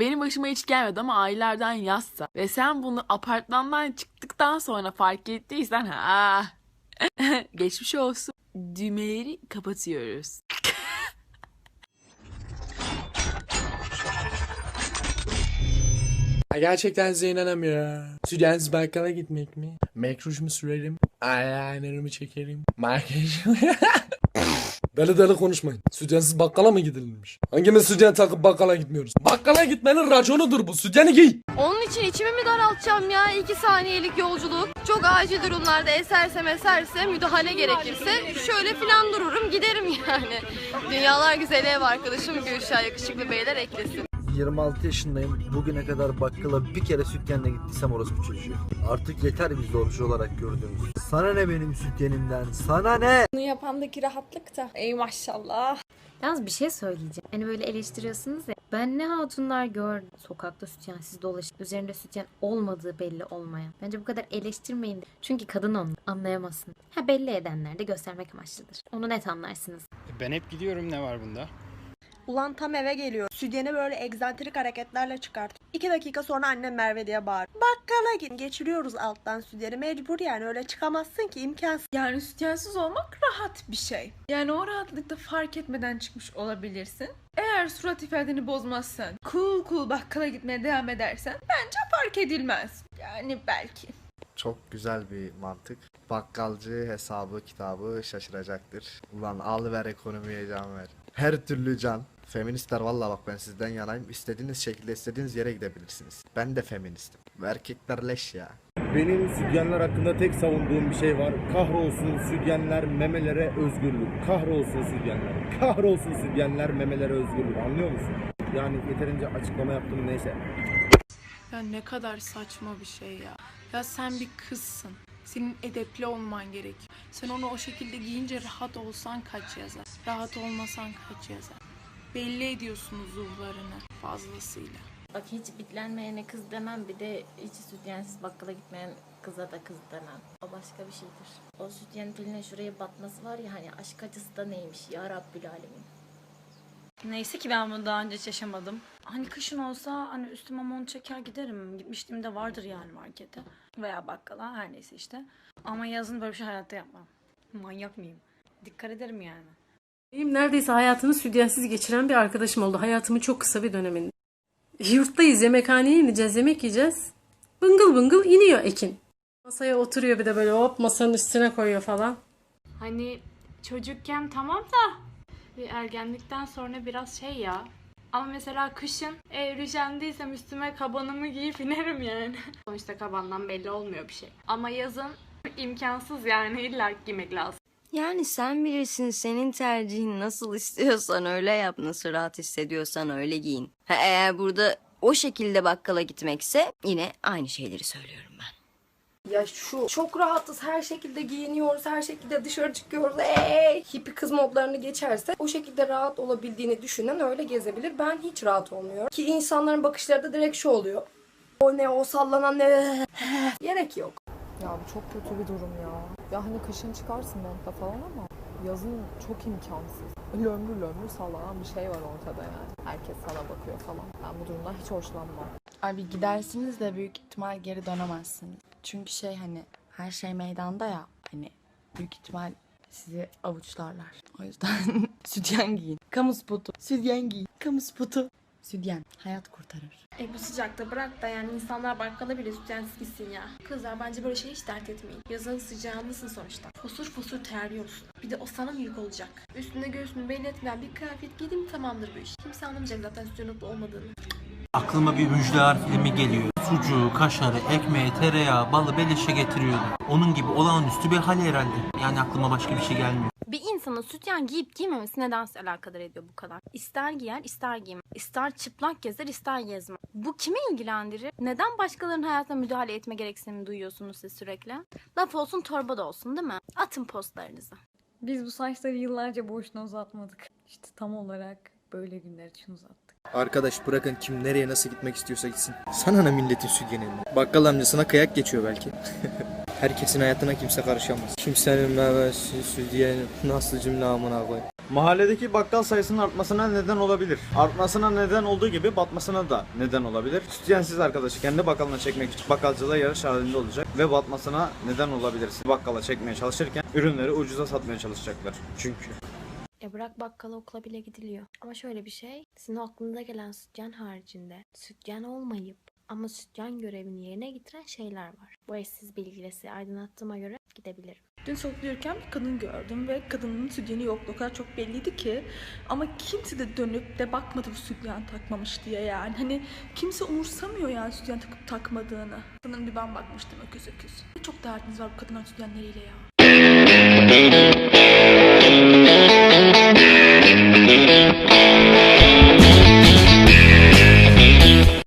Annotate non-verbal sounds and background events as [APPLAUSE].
Benim başıma hiç gelmedi ama aylardan yazsa ve sen bunu apartmandan çıktıktan sonra fark ettiysen ha [LAUGHS] geçmiş olsun. Düğmeleri kapatıyoruz. Gerçekten size inanamıyorum. Sütyensiz bakkala gitmek mi? Mekrujumu sürerim. Eyelinerımı çekerim. Makyajımı... [LAUGHS] Deli deli konuşmayın. Sütyensiz bakkala mı gidilmiş? Hangimiz sütyen takıp bakkala gitmiyoruz? Bakkala gitmenin raconudur bu. Sütyeni giy. Onun için içimi mi daraltacağım ya? İki saniyelik yolculuk. Çok acil durumlarda eserse meserse müdahale gerekirse şöyle filan dururum giderim yani. Dünyalar güzeli ev arkadaşım Gülşah yakışıklı beyler eklesin. 26 yaşındayım. Bugüne kadar bakkala bir kere sütyenle gittiysem orası bu çocuğu. Artık yeter biz zorcu olarak gördüğümüz. Sana ne benim sütyenimden? Sana ne? Bunu yapandaki rahatlık da. Ey maşallah. Yalnız bir şey söyleyeceğim. Hani böyle eleştiriyorsunuz ya. Ben ne hatunlar gördüm. Sokakta sütyensiz dolaşıp üzerinde sütyen olmadığı belli olmayan. Bence bu kadar eleştirmeyin. de. Çünkü kadın onu anlayamazsın. Ha belli edenler de göstermek amaçlıdır. Onu net anlarsınız. Ben hep gidiyorum ne var bunda? Ulan tam eve geliyor. Sütyeni böyle egzantrik hareketlerle çıkart. İki dakika sonra annem Merve diye bağır. Bakkala git. Geçiriyoruz alttan sütyeni. Mecbur yani öyle çıkamazsın ki imkansız. Yani sütyensiz olmak rahat bir şey. Yani o rahatlıkta fark etmeden çıkmış olabilirsin. Eğer surat ifadeni bozmazsan, cool cool bakkala gitmeye devam edersen bence fark edilmez. Yani belki. Çok güzel bir mantık. Bakkalcı hesabı kitabı şaşıracaktır. Ulan al ver ekonomiye can ver. Her türlü can. Feministler valla bak ben sizden yanayım. İstediğiniz şekilde istediğiniz yere gidebilirsiniz. Ben de feministim. Ve erkekler leş ya. Benim sütyenler hakkında tek savunduğum bir şey var. Kahrolsun sütyenler memelere özgürlük. Kahrolsun sütyenler. Kahrolsun sütyenler memelere özgürlük. Anlıyor musun? Yani yeterince açıklama yaptım neyse. Ya ne kadar saçma bir şey ya. Ya sen bir kızsın. Senin edepli olman gerek. Sen onu o şekilde giyince rahat olsan kaç yazar. Rahat olmasan kaç yazar. Belli ediyorsun uzuvlarını fazlasıyla. Bak hiç bitlenmeyene kız demem. Bir de hiç sütyensiz bakkala gitmeyen kıza da kız demem. O başka bir şeydir. O sütyen piline şuraya batması var ya hani aşk acısı da neymiş ya Rabbül Alemin. Neyse ki ben bunu daha önce hiç yaşamadım. Hani kışın olsa hani üstüme mont çeker giderim. Gitmişliğimde vardır yani markete. Veya bakkala her neyse işte. Ama yazın böyle bir şey hayatta yapmam. Manyak mıyım? Dikkat ederim yani. Benim neredeyse hayatını sütyensiz geçiren bir arkadaşım oldu. Hayatımın çok kısa bir döneminde. Yurttayız, yemekhaneye ineceğiz, yemek yiyeceğiz. Bıngıl bıngıl iniyor Ekin. Masaya oturuyor bir de böyle hop masanın üstüne koyuyor falan. Hani çocukken tamam da ergenlikten sonra biraz şey ya. Ama mesela kışın evrijendiysem üstüme kabanımı giyip inerim yani. [LAUGHS] Sonuçta kabandan belli olmuyor bir şey. Ama yazın imkansız yani illa giymek lazım. Yani sen bilirsin senin tercihin nasıl istiyorsan öyle yap. Nasıl rahat hissediyorsan öyle giyin. Ha, eğer burada o şekilde bakkala gitmekse yine aynı şeyleri söylüyorum ben. Ya şu çok rahatız her şekilde giyiniyoruz her şekilde dışarı çıkıyoruz ey hippie kız modlarını geçerse o şekilde rahat olabildiğini düşünen öyle gezebilir ben hiç rahat olmuyorum ki insanların bakışları da direkt şu oluyor o ne o sallanan ne gerek yok. Ya bu çok kötü bir durum ya. Ya hani kışın çıkarsın montla falan ama yazın çok imkansız. Lömbür lömbür sallanan bir şey var ortada yani. Herkes sana bakıyor falan. Ben bu durumdan hiç hoşlanmam. Abi gidersiniz de büyük ihtimal geri dönemezsiniz. Çünkü şey hani her şey meydanda ya hani büyük ihtimal sizi avuçlarlar. O yüzden [LAUGHS] sütyen giyin. Kamu spotu. Sütyen giyin. Kamu spotu. Sütyen hayat kurtarır. E bu sıcakta bırak da yani insanlar bakkala bile sütyensiz gitsin ya. Kızlar bence böyle şey hiç dert etmeyin. Yazın sıcağındasın sonuçta. Fosur fosur terliyorsun. Bir de o sana mı yük olacak? Üstünde göğsünü belli etmeyen bir kıyafet giydim tamamdır bu iş. Kimse anlamayacak zaten sütyenotlu olmadığını. Aklıma bir Müjdeler filmi geliyor. Sucuğu, kaşarı, ekmeği, tereyağı, balı beleşe getiriyordu. Onun gibi olağanüstü bir hal herhalde. Yani aklıma başka bir şey gelmiyor. İnsanın sütyen giyip giymemesi nedense alakadar ediyor bu kadar. İster giyer ister giymez. İster çıplak gezer ister gezmez. Bu kimi ilgilendirir? Neden başkalarının hayatına müdahale etme gereksinimi duyuyorsunuz siz sürekli? Laf olsun torba da olsun değil mi? Atın postlarınızı. Biz bu saçları yıllarca boşuna uzatmadık. İşte tam olarak böyle günler için uzattık. Arkadaş bırakın kim nereye nasıl gitmek istiyorsa gitsin. Sana ne milletin sütyeni. Bakkal amcasına kıyak geçiyor belki. [LAUGHS] Herkesin hayatına kimse karışamaz. Kimsenin meyvesi, sütyeni nasıl cümle amına koy. Mahalledeki bakkal sayısının artmasına neden olabilir. Artmasına neden olduğu gibi batmasına da neden olabilir. Sütyensiz arkadaşı kendi bakkalına çekmek için bakkalcılığa yarış halinde olacak ve batmasına neden olabilir. Bakkala çekmeye çalışırken ürünleri ucuza satmaya çalışacaklar. Çünkü. Ya bırak bakkala okula bile gidiliyor. Ama şöyle bir şey, sizin aklınıza gelen sütyen haricinde sütyen olmayıp ama sütyen görevini yerine getiren şeyler var. Bu eşsiz bilgiyle aydınlattığıma göre gidebilirim. Dün yürürken bir kadın gördüm ve kadının sütyeni yoktu. O kadar çok belliydi ki. Ama kimse de dönüp de bakmadı bu sütyen takmamış diye yani. Hani kimse umursamıyor yani sütyen takıp takmadığını. Sanırım bir ben bakmıştım öküz öküz. Çok derdiniz var bu kadınların sütyenleriyle ya.